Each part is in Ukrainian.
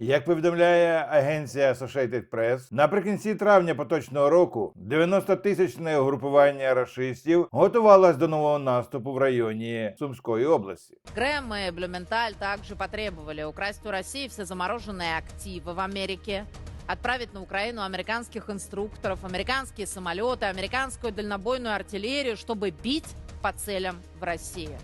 Як повідомляє агенція Associated Press, наприкінці травня поточного року 90-тисячне угрупування рашистів готувалось до нового наступу в районі Сумської області. Грэм и Блюменталь также потребовали украсть у России все замороженные активы в Америке, отправить на Украину американских инструкторов, американские самолеты, американскую дальнобойную артиллерию, чтобы бить по целям в России.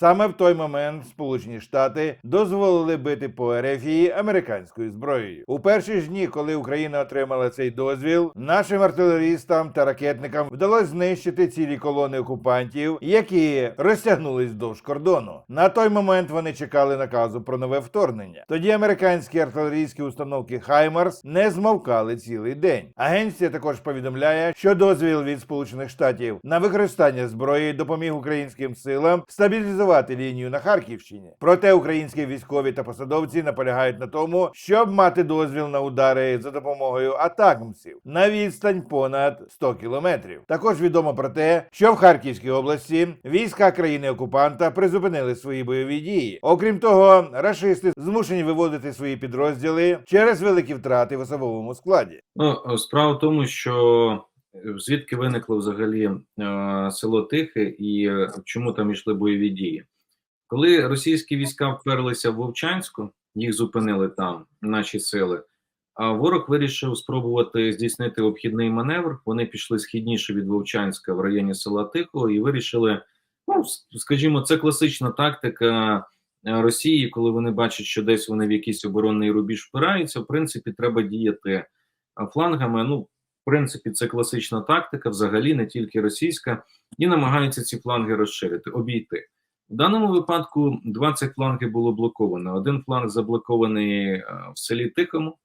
Саме в той момент Сполучені Штати дозволили бити по Ерефії американською зброєю. У перші ж дні, коли Україна отримала цей дозвіл, нашим артилерістам та ракетникам вдалося знищити цілі колони окупантів, які розтягнулись вздовж кордону. На той момент вони чекали наказу про нове вторгнення. Тоді американські артилерійські установки Хаймарс не змовкали цілий день. Агенція також повідомляє, що дозвіл від Сполучених Штатів на використання зброї допоміг українським силам стабілізувати лінію на Харківщині. Проте українські військові та посадовці наполягають на тому, щоб мати дозвіл на удари за допомогою атакмсів на відстань понад 100 кілометрів. Також відомо про те, що в Харківській області війська країни-окупанта призупинили свої бойові дії. Окрім того, рашисти змушені виводити свої підрозділи через великі втрати в особовому складі. Ну, справа в тому, що звідки виникло взагалі е, село Тихе і чому там йшли бойові дії? Коли російські війська вперлися в Вовчанську, їх зупинили там наші сили. А ворог вирішив спробувати здійснити обхідний маневр. Вони пішли східніше від Вовчанська в районі села Тихого і вирішили, ну скажімо, це класична тактика е, Росії, коли вони бачать, що десь вони в якийсь оборонний рубіж впираються. В принципі, треба діяти флангами. Ну, принципі, це класична тактика, взагалі не тільки російська, і намагаються ці фланги розширити, обійти. В даному випадку 20 флангів було блоковано. Один фланг заблокований е, в селі Тихому,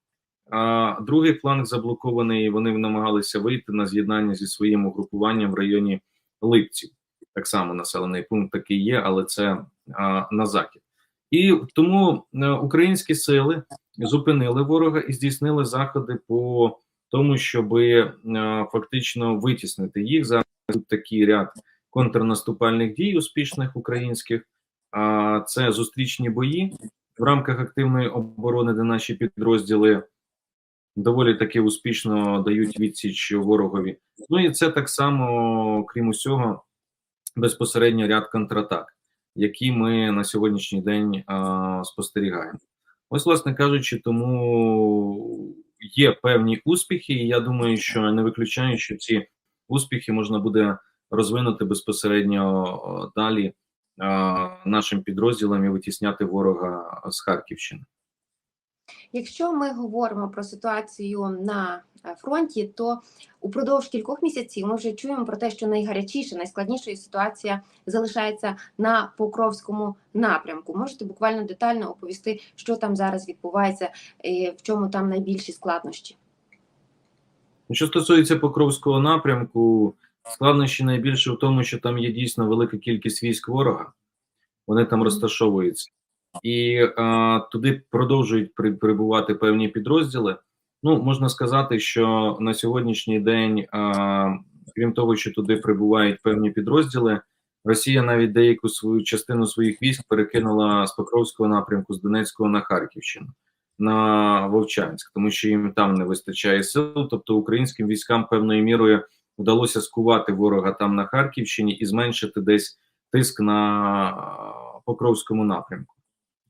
а другий фланг заблокований. Вони намагалися вийти на з'єднання зі своїм угрупуванням в районі Липців. Так само населений пункт такий є, але це а, на захід. І тому е, українські сили зупинили ворога і здійснили заходи по тому, щоб е, фактично витіснити їх. Тут такий ряд контрнаступальних дій успішних українських. А це зустрічні бої в рамках активної оборони, де наші підрозділи доволі таки успішно дають відсіч ворогові. Ну і це так само, крім усього, безпосередньо ряд контратак, які ми на сьогоднішній день а, спостерігаємо. Ось, власне кажучи, тому є певні успіхи, і я думаю, що не виключаю, що ці успіхи можна буде розвинути безпосередньо далі нашим підрозділам і витісняти ворога з Харківщини. Якщо ми говоримо про ситуацію на е, фронті, то упродовж кількох місяців ми вже чуємо про те, що найгарячіша, найскладнішою ситуація залишається на Покровському напрямку. Можете буквально детально оповісти, що там зараз відбувається, і в чому там найбільші складнощі? Що стосується Покровського напрямку, складнощі найбільше в тому, що там є дійсно велика кількість військ ворога, вони там розташовуються, і а, туди продовжують при, прибувати певні підрозділи. Ну, можна сказати, що на сьогоднішній день, а, крім того, що туди прибувають певні підрозділи, Росія навіть деяку свою частину своїх військ перекинула з Покровського напрямку, з Донецького на Харківщину. На Вовчанськ, тому що їм там не вистачає сил. Тобто українським військам певною мірою вдалося скувати ворога там на Харківщині і зменшити десь тиск на е, Покровському напрямку.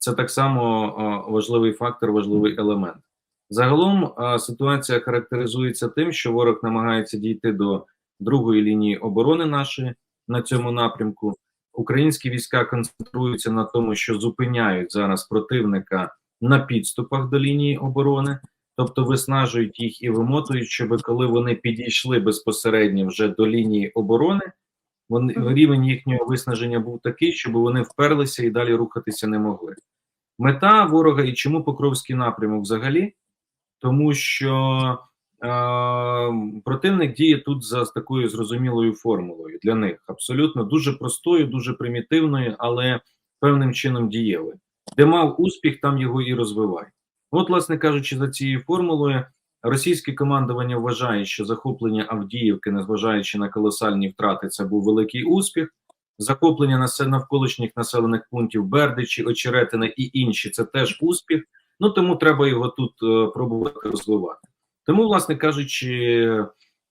Це так само е, важливий фактор, важливий елемент. Загалом е, ситуація характеризується тим, що ворог намагається дійти до другої лінії оборони нашої на цьому напрямку. Українські війська концентруються на тому, що зупиняють зараз противника на підступах до лінії оборони, тобто виснажують їх і вимотують, щоб коли вони підійшли безпосередньо вже до лінії оборони, вони рівень їхнього виснаження був такий, щоб вони вперлися і далі рухатися не могли. Мета ворога і чому Покровський напрямок взагалі? Тому що е, противник діє тут за такою зрозумілою формулою для них абсолютно дуже простою, дуже примітивною, але певним чином дієвою. Де мав успіх, там його і розвивай. От, власне кажучи, за цією формулою російське командування вважає, що захоплення Авдіївки, незважаючи на колосальні втрати, це був великий успіх. Захоплення насе- навколишніх населених пунктів Бердичі, Очеретина і інші це теж успіх. Ну тому треба його тут е, пробувати розвивати. Тому, власне кажучи,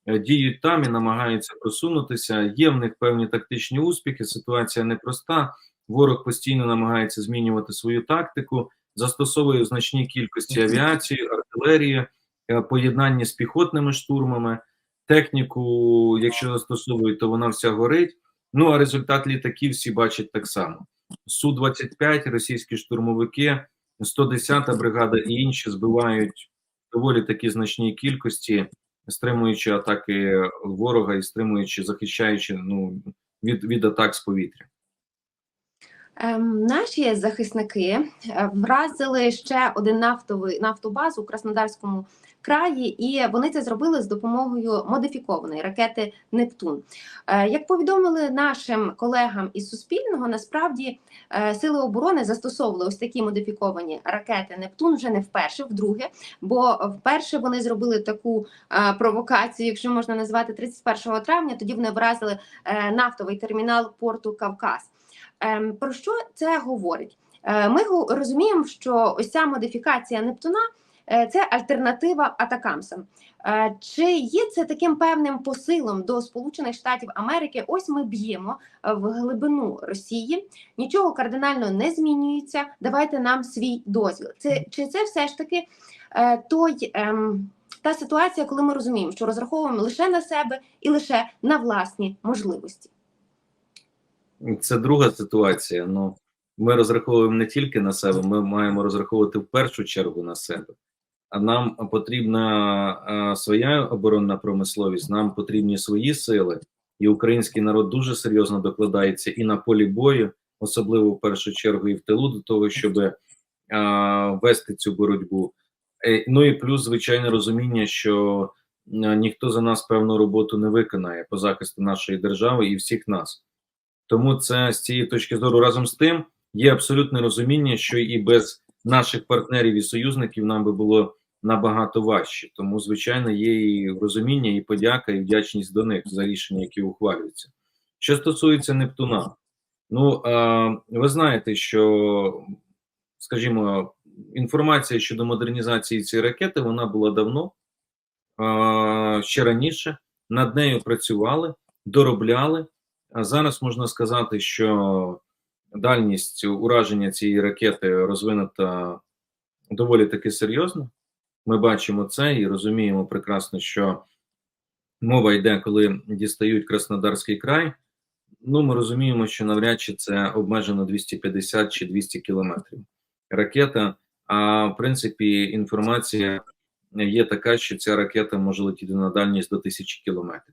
е, діють там і намагаються просунутися. Є в них певні тактичні успіхи. Ситуація непроста. Ворог постійно намагається змінювати свою тактику, застосовує в значній кількості авіації, артилерії, е, поєднання з піхотними штурмами. Техніку, якщо застосовують, то вона вся горить. Ну а результат літаків всі бачать так само. Су-25, російські штурмовики, 110-та бригада і інші збивають доволі такі значні кількості, стримуючи атаки ворога і стримуючи, захищаючи ну, від, від атак з повітря. Ем, наші захисники е, вразили ще один нафтовий нафтобаз у Краснодарському краї, і вони це зробили з допомогою модифікованої ракети Нептун. Е, як повідомили нашим колегам із Суспільного, насправді е, сили оборони застосовували ось такі модифіковані ракети Нептун вже не вперше, вдруге. Бо вперше вони зробили таку провокацію, якщо можна назвати 31 травня. Тоді вони вразили нафтовий термінал порту Кавказ. Ем, Про що це говорить? Е, Ми розуміємо, що ось ця модифікація Нептуна е, це альтернатива атакамсам. Е, Чи є це таким певним посилом до Сполучених Штатів Америки? Ось ми б'ємо в глибину Росії, нічого кардинально не змінюється. Давайте нам свій дозвіл. Це чи це все ж таки той ем, та ситуація, коли ми розуміємо, що розраховуємо лише на себе і лише на власні можливості? Це друга ситуація. Ну ми розраховуємо не тільки на себе, ми маємо розраховувати в першу чергу на себе. А нам потрібна своя оборонна промисловість, нам потрібні свої сили, і український народ дуже серйозно докладається і на полі бою, особливо в першу чергу, і в тилу до того, щоб е, вести цю боротьбу. Е, ну і плюс, звичайне розуміння, що ніхто за нас певну роботу не виконає по захисту нашої держави і всіх нас. Тому це з цієї точки зору разом з тим є абсолютне розуміння, що і без наших партнерів і союзників нам би було набагато важче. Тому, звичайно, є і розуміння, і подяка, і вдячність до них за рішення, які ухвалюються. Що стосується Нептуна, ну ви знаєте, що, скажімо, інформація щодо модернізації цієї ракети вона була давно, ще раніше. Над нею працювали, доробляли. Зараз можна сказати, що дальність ураження цієї ракети розвинута доволі таки серйозно. Ми бачимо це і розуміємо прекрасно, що мова йде, коли дістають Краснодарський край. Ну, ми розуміємо, що навряд чи це обмежено 250 чи 200 кілометрів ракета. А в принципі, інформація є така, що ця ракета може летіти на дальність до 1000 кілометрів.